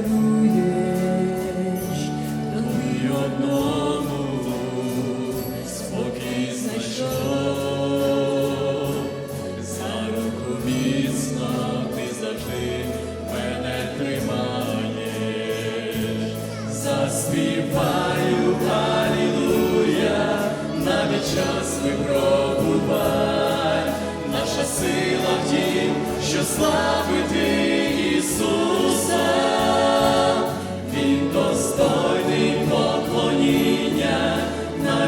даруєш, ми одному спокій знайшов, за руку міцно ти завжди мене тримаєш, заспіваю, алілуя, навіть час випробувай, наша сила в тім, що славити.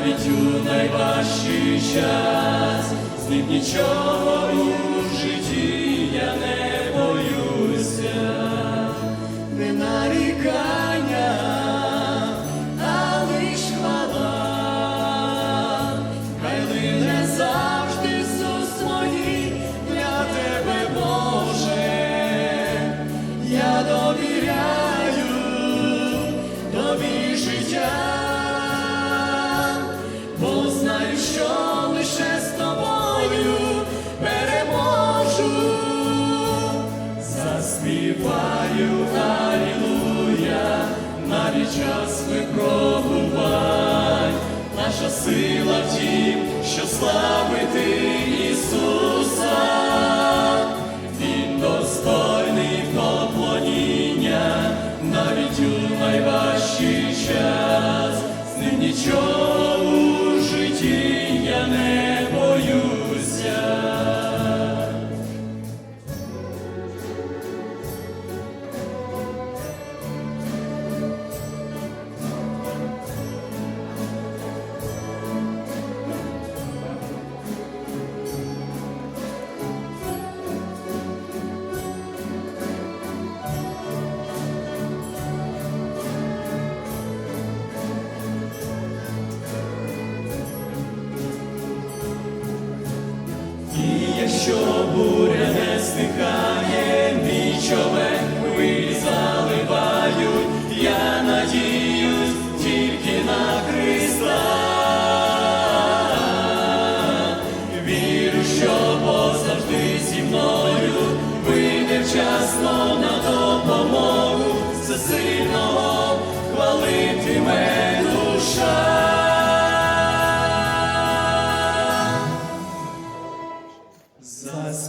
Навіть у найважчий час, з ним нічого у житті заспіваю Алілуя, навіть час випробувань, наша сила в тім, що славити Ісуса, Він достойний поклоніння, навіть у найважчий час, з ним нічого І якщо буря не стихає, мій човен хвилі заливають, я надіюсь тільки на Христа. Вірю, що позавжди зі мною вийде вчасно на допомогу, всесильного хвалитиме душа.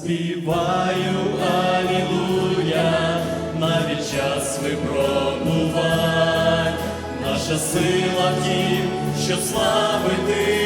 Заспіваю Алілуя, навіть час випробувань, наша сила в тім, що славити